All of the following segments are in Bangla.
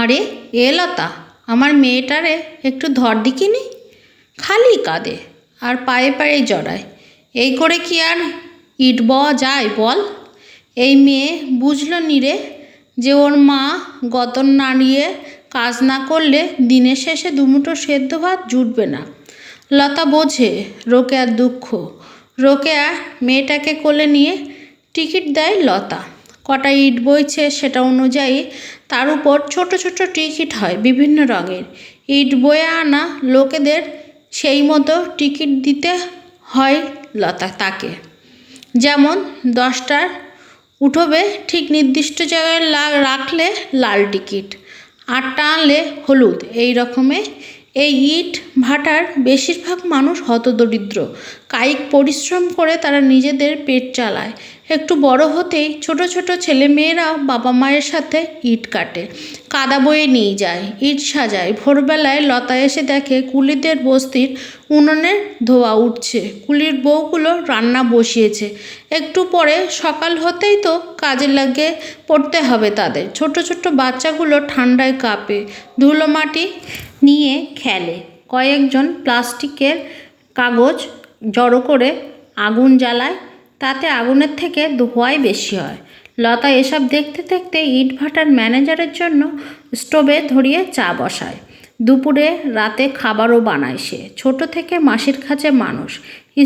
আরে এ লতা আমার মেয়েটারে একটু ধর দিকিনি খালি কাঁদে আর পায়ে পায়ে জড়ায়। এই করে কি আর ইট বওয়া যায় বল? এই মেয়ে বুঝলো নি রে যে ওর মা গতন নাড়িয়ে কাজ না করলে দিনের শেষে দুমুঠো সেদ্ধ ভাত জুটবে না। লতা বোঝে রোকেয়ার দুঃখ। রোকেয়া মেয়েটাকে কোলে নিয়ে টিকিট দেয় লতা। কটা ইট বইছে সেটা অনুযায়ী তার উপর ছোট ছোট টিকিট হয় বিভিন্ন রঙের। ইট বয়ে আনা লোকেদের সেই মতো টিকিট দিতে হয় লতা তাকে। যেমন দশটার উঠবে ঠিক নির্দিষ্ট জায়গায় রাখলে লাল টিকিট। আটটা আনলে হলুদ। এই রকমে এই ইট ভাটার বেশিরভাগ মানুষ হতদরিদ্র। কায়িক পরিশ্রম করে তারা নিজেদের পেট চালায়। একটু বড় হতেই ছোট ছোট ছেলে মেয়েরাও বাবা মায়ের সাথে ইট কাটে, কাদা বয়ে নিয়ে যায়, ইট সাজায়। ভোরবেলায় লতা এসে দেখে কুলিদের বস্তির উনুনের ধোয়া উঠছে। কুলির বউগুলো রান্না বসিয়েছে। একটু পরে সকাল হতেই তো কাজে লাগে পড়তে হবে তাদের। ছোট ছোট বাচ্চাগুলো ঠান্ডায় কাঁপে, ধুলো মাটি নিয়ে খেলে। কয়েকজন প্লাস্টিকের কাগজ জড়ো করে আগুন জ্বালায়। তাতে আগুনের থেকে ধোঁয়াই বেশি হয়। লতা এসব দেখতে দেখতে ইটভাটার ম্যানেজারের জন্য স্টোভে ধরিয়ে চা বসায়। দুপুরে রাতে খাবারও বানায় সে। ছোট থেকে মাসির কাছে মানুষ।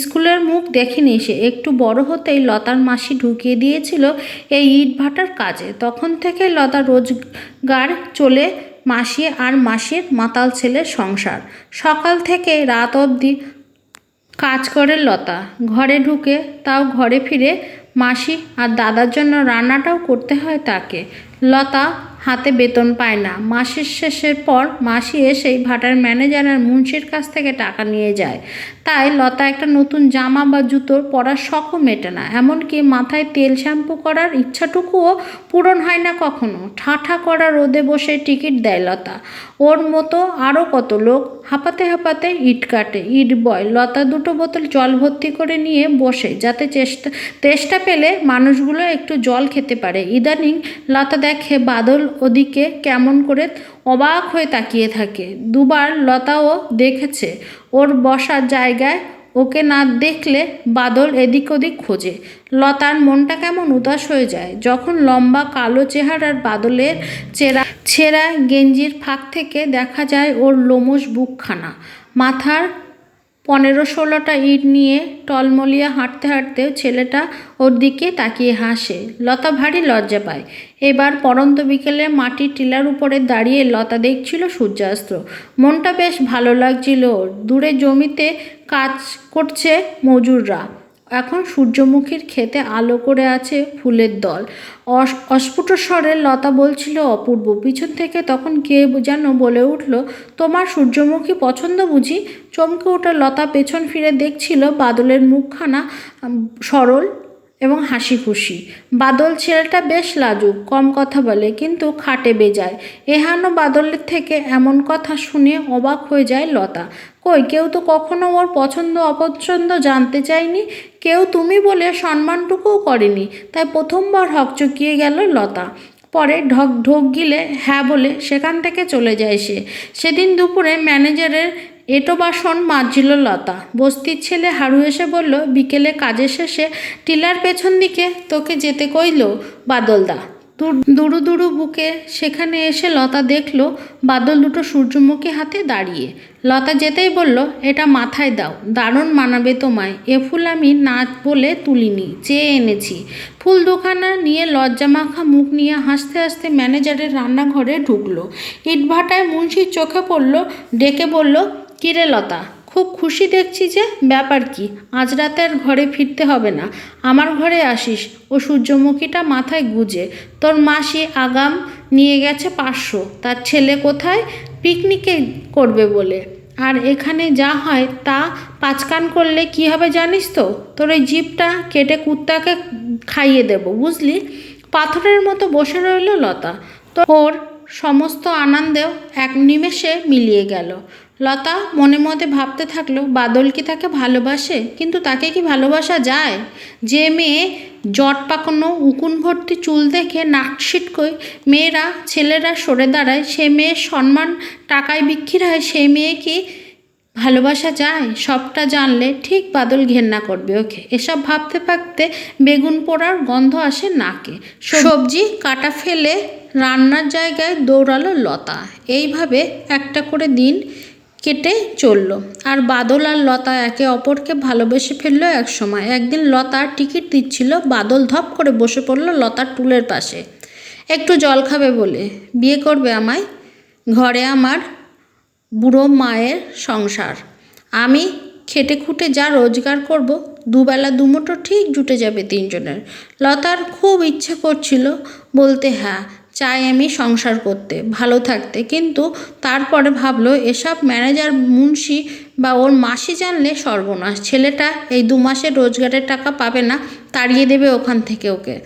স্কুলের মুখ দেখেনি সে। একটু বড় হতেই লতার মাসি ঢুকিয়ে দিয়েছিল এই ইটভাটার কাজে। তখন থেকে লতা রোজগার চলে মাসি আর মাসির মাতাল ছেলের সংসার। সকাল থেকে রাত অবধি কাজ করে লতা। ঘরে ঢুকে তাও ঘরে ফিরে মাসি আর দাদার জন্য রান্নাটাও করতে হয় তাকে। লতা হাতে বেতন পায় না। মাসের শেষের পর মাসি এসেই ভাটার ম্যানেজার আর মুন্সির কাছ থেকে টাকা নিয়ে যায়। তাই লতা একটা নতুন জামা বা জুতোর পরার শখও মেটে না। এমনকি মাথায় তেল শ্যাম্পু করার ইচ্ছাটুকুও পূরণ হয় না কখনো। ঠাঠা করা রোদে বসে টিকিট দেয় লতা। ওর মতো আরও কত লোক হাঁপাতে হাঁপাতে ইট কাটে। ইট বয়, লতা দুটো বোতল জল ভর্তি করে নিয়ে বসে। যাতে চেষ্টা, তেষ্টা পেলে মানুষগুলো একটু জল খেতে পারে। ইদানিং লতা দেখে বাদল ওদিকে কেমন করে অবাক হয়ে তাকিয়ে থাকে। দুবার লতাও দেখেছে, ওর বসার জায়গায় ওকে না দেখলে বাদল এদিক ওদিক খোঁজে। লতার মনটা কেমন উদাস হয়ে যায়, যখন লম্বা কালো চেহারার বাদলের চেরা, ছেঁড়া গেঞ্জির ফাঁক থেকে দেখা যায় ওর লোমশ বুকখানা। মাথার পনেরো ষোলোটা ইট নিয়ে টলমলিয়া হাঁটতে হাঁটতে ছেলেটা ওর দিকে তাকিয়ে হাসে। লতা ভারী লজ্জা পায়। এবার পরন্ত বিকেলে মাটির টিলার উপরে দাঁড়িয়ে লতা দেখছিল সূর্যাস্ত। মনটা বেশ ভালো লাগছিল। ওর দূরে জমিতে কাজ করছে মজুররা। এখন সূর্যমুখীর খেতে আলো করে আছে ফুলের দল। অস- অস্ফুট স্বরে লতা বলছিল, অপূর্ব, পিছন থেকে তখন কে যেন বলে উঠল, তোমার সূর্যমুখী পছন্দ বুঝি চমকে ওঠা লতা পেছন ফিরে দেখছিল বাদলের মুখখানা সরল এবং হাসি খুশি বাদল ছেলেটা বেশ লাজুক, কম কথা বলে, কিন্তু খাটে বেজায়। এহানো বাদলের থেকে এমন কথা শুনে অবাক হয়ে যায় লতা। কই, কেউ তো কখনো ওর পছন্দ, অপছন্দ জানতে চায়নি? কেউ তুমি বলে সম্মানটুকুও করেনি। তাই প্রথমবার হকচকিয়ে গেল লতা। পরে ঢক ঢোক গিলে হ্যাঁ বলে সেখান থেকে চলে যায় সে। সেদিন দুপুরে ম্যানেজারের এটো বাসন মাজছিল লতা। বস্তির ছেলে হারু এসে বলল, বিকেলে কাজের শেষে টিলার পেছন দিকে তোকে যেতে কইল বাদলদা। দুরু দুরু বুকে সেখানে এসে লতা দেখল বাদল দুটো সূর্যমুখী হাতে দাঁড়িয়ে। লতা যেতেই বলল, এটা মাথায় দাও, দারুণ মানাবে তোমায়। এ ফুল আমি নাচ বলে তুলিনি, চেয়ে এনেছি। ফুল দুখানা নিয়ে লজ্জা মাখা মুখ নিয়ে হাসতে হাসতে ম্যানেজারের রান্নাঘরে ঢুকলো। ইটভাটায় মুন্সির চোখে পড়ল, ডেকে বলল কিরে লতা খুব খুশি দেখছি যে ব্যাপার কি, আজ রাতে আর ঘরে ফিরতে হবে না। আমার ঘরে আসিস, ও সূর্যমুখীটা মাথায় গুজে, তোর মাসি আগাম নিয়ে গেছে পাঁচশো, তার ছেলে কোথায়? পিকনিকে করবে বলে। আর এখানে যা হয় তা পাঁচকান করলে কি হবে জানিস তো? তোর এই জিপটা কেটে কুত্তাকে খাইয়ে দেবো, বুঝলি? পাথরের মতো বসে রইল লতা। তো ওর সমস্ত আনন্দেও এক নিমেষে মিলিয়ে গেল। লতা মনে মনে ভাবতে থাকল, বাদল কি তাকে ভালোবাসে? কিন্তু তাকে কি ভালোবাসা যায়? যে মেয়ে জট পাকানো, উকুন ভর্তি চুল দেখে নাকশিট কই মেয়েরা, ছেলেরা সরে দাঁড়ায়, সে মেয়ের সম্মান টাকায় বিক্রি হয়, সে মেয়ে কি ভালোবাসা যায়? সবটা জানলে ঠিক বাদল ঘেন্না করবে, ওকে। এসব ভাবতে ভাবতে বেগুন পোড়ার গন্ধ আসে নাকে। সবজি কাটা ফেলে রান্নার জায়গায় দৌড়ালো লতা। এইভাবে একটা করে দিন কেটে চলল। আর বাদল আর লতা একে অপরকে ভালোবেসে ফেলল এক সময় একদিন লতা টিকিট দিচ্ছিল, বাদল ধপ করে বসে পড়ল লতার টুলের পাশে। একটু জল খাবে বলে, বিয়ে করবে আমায়? ঘরে আমার বুড়ো মায়ের সংসার। আমি খেটে খুঁটে যা রোজগার করব, দুবেলা দুমুঠো ঠিক জুটে যাবে তিনজনের। লতার খুব ইচ্ছে করছিল বলতে হ্যাঁ চাই আমি সংসার করতে, ভালো থাকতে। কিন্তু তারপরে ভাবলো, এসব ম্যানেজার মুন্সি বা ওর মাসি জানলে সর্বনাশ। ছেলেটা এই দু মাসের রোজগারের টাকা পাবে না, তাড়িয়ে দেবে ওখান থেকে ওকে।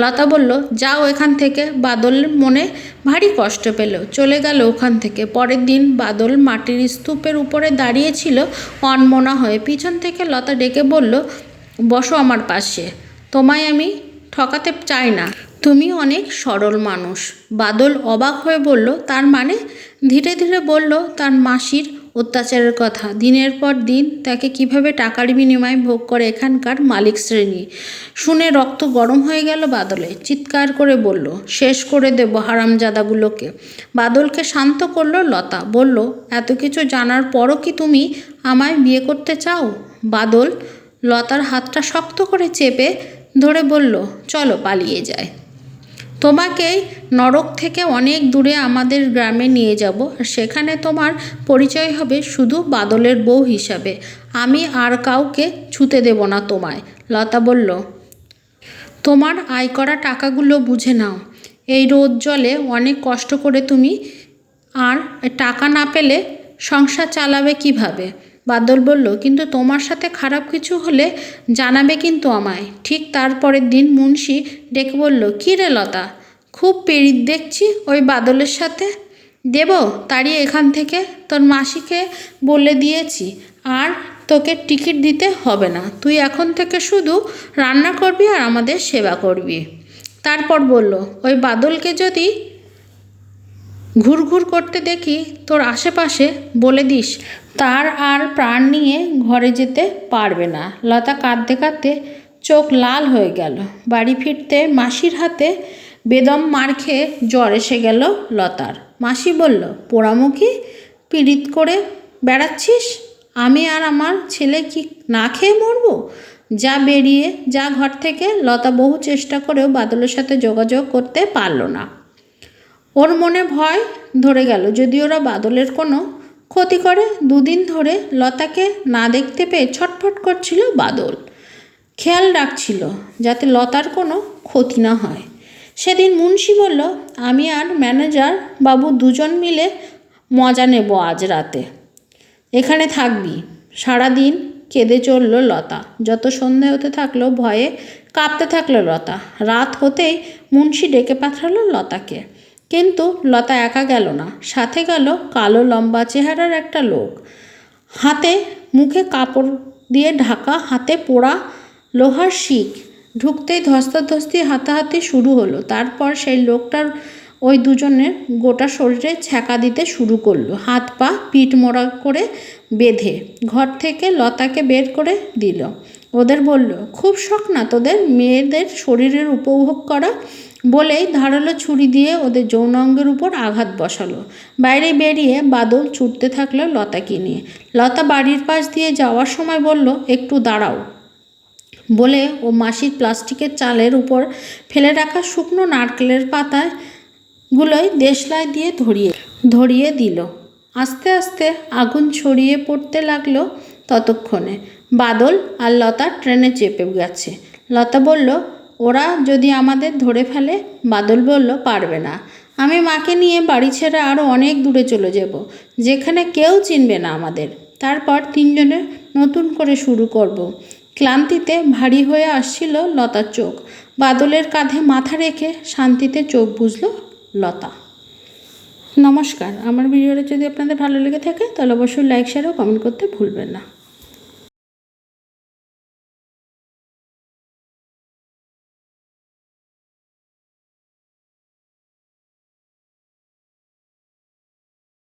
লতা বলল, যাও এখান থেকে, বাদল মনে ভারী কষ্ট পেল। চলে গেল ওখান থেকে। পরের দিন বাদল মাটির স্তূপের উপরে দাঁড়িয়েছিল অনমনা হয়ে। পিছন থেকে লতা ডেকে বলল, বসো আমার পাশে। তোমায় আমি ঠকাতে চাই না। তুমি অনেক সরল মানুষ। বাদল অবাক হয়ে বলল, তার মানে? ধীরে ধীরে বলল, তার মাসির অত্যাচারের কথা। দিনের পর দিন তাকে কীভাবে টাকার বিনিময়ে ভোগ করে এখানকার মালিক শ্রেণি? শুনে রক্ত গরম হয়ে গেল বাদলে। চিৎকার করে বলল, শেষ করে দেব হারামজাদাগুলোকে। বাদলকে শান্ত করল লতা, বলল, এত কিছু জানার পরও কি তুমি আমায় বিয়ে করতে চাও? বাদল লতার হাতটা শক্ত করে চেপে ধরে বলল, চলো পালিয়ে যায় তোমাকেই নরক থেকে অনেক দূরে আমাদের গ্রামে নিয়ে যাব। আর সেখানে তোমার পরিচয় হবে শুধু বাদলের বউ হিসাবে। আমি আর কাউকে ছুতে দেব না তোমায়, লতা বলল। তোমার আয় করা টাকাগুলো বুঝে নাও। এই রোদ জলে অনেক কষ্ট করে তুমি আর টাকা না পেলে সংসার চালাবে কীভাবে? বাদল বলল, কিন্তু তোমার সাথে খারাপ কিছু হলে জানাবে কিন্তু আমায়। ঠিক তারপরের দিন মুন্সি ডেকে বলল, কী রে লতা, খুব পেরিত দেখছি ওই বাদলের সাথে। দেব তাড়িয়ে এখান থেকে, তোর মাসিকে বলে দিয়েছি, আর তোকে টিকিট দিতে হবে না। তুই এখন থেকে শুধু রান্না করবি আর আমাদের সেবা করবি। তারপর বলল, ওই বাদলকে যদি ঘুরঘুর করতে দেখি, তোর আশেপাশে বলে দিস তার আর প্রাণ নিয়ে ঘরে যেতে পারবে না। লতা কাঁদতে কাঁদতে চোখ লাল হয়ে গেল। বাড়ি ফিরতে মাসির হাতে বেদম মার খেয়ে জ্বর এসে গেল লতার। মাসি বলল পোড়ামুখী পীড়িত করে বেড়াচ্ছিস? আমি আর আমার ছেলে কি না খেয়ে মরবো? যা বেরিয়ে, যা ঘর থেকে, লতা বহু চেষ্টা করেও বাদলের সাথে যোগাযোগ করতে পারল না। ওর মনে ভয় ধরে গেল। যদি ওরা বাদলের কোনো ক্ষতি করে। দুদিন ধরে লতাকে না দেখতে পেয়ে ছটফট করছিল বাদল। খেয়াল রাখছিল যাতে লতার কোনো ক্ষতি না হয়। সেদিন মুন্সি বলল, আমি আর ম্যানেজার বাবু দুজন মিলে মজা নেব আজ রাতে। এখানে থাকবি। সারাদিন কেঁদে চলল লতা। যত সন্ধে হতে থাকল, ভয়ে কাঁপতে থাকল লতা। রাত হতেই মুন্সি ডেকে পাঠালো লতাকে। কিন্তু লতা একা গেল না। সাথে গেল কালো লম্বা চেহারার একটা লোক। হাতে মুখে কাপড় দিয়ে ঢাকা, হাতে পোড়া লোহার শিক। ঢুকতেই ধস্তাধস্তি হাতাহাতি শুরু হলো। তারপর সেই লোকটার ওই দুজনের গোটা শরীরে ছ্যাঁকা দিতে শুরু করল। হাত পা পিঠ মোড়া করে বেঁধে ঘর থেকে লতাকে বের করে দিল। ওদের বলল, খুব শখ না তোদের? মেয়েদের শরীরের উপভোগ করা বলেই ধারালো ছুরি দিয়ে ওদের যৌনাঙ্গের উপর আঘাত বসালো। বাইরে বেরিয়ে বাদল ছুটতে থাকল লতাকে নিয়ে। লতা বাড়ির পাশ দিয়ে যাওয়ার সময় বলল, একটু দাঁড়াও। বলে ও মাসির প্লাস্টিকের চালের উপর ফেলে রাখা শুকনো নারকেলের পাতায় গুলোই দেশলাই দিয়ে ধরিয়ে ধরিয়ে দিল। আস্তে আস্তে আগুন ছড়িয়ে পড়তে লাগল ততক্ষণে। বাদল আর লতা ট্রেনে চেপে গেছে। লতা বলল ওরা যদি আমাদের ধরে ফেলে, বাদল বলল, পারবে না। আমি মাকে নিয়ে বাড়ি ছেড়ে আরও অনেক দূরে চলে যাব, যেখানে কেউ চিনবে না আমাদের। তারপর তিনজনে নতুন করে শুরু করব। ক্লান্তিতে ভারী হয়ে আসছিল লতার চোখ। বাদলের কাঁধে মাথা রেখে শান্তিতে চোখ বুঝল লতা। নমস্কার। আমার ভিডিওটা যদি আপনাদের ভালো লেগে থাকে, তাহলে অবশ্যই লাইক শেয়ার ও কমেন্ট করতে ভুলবেন না।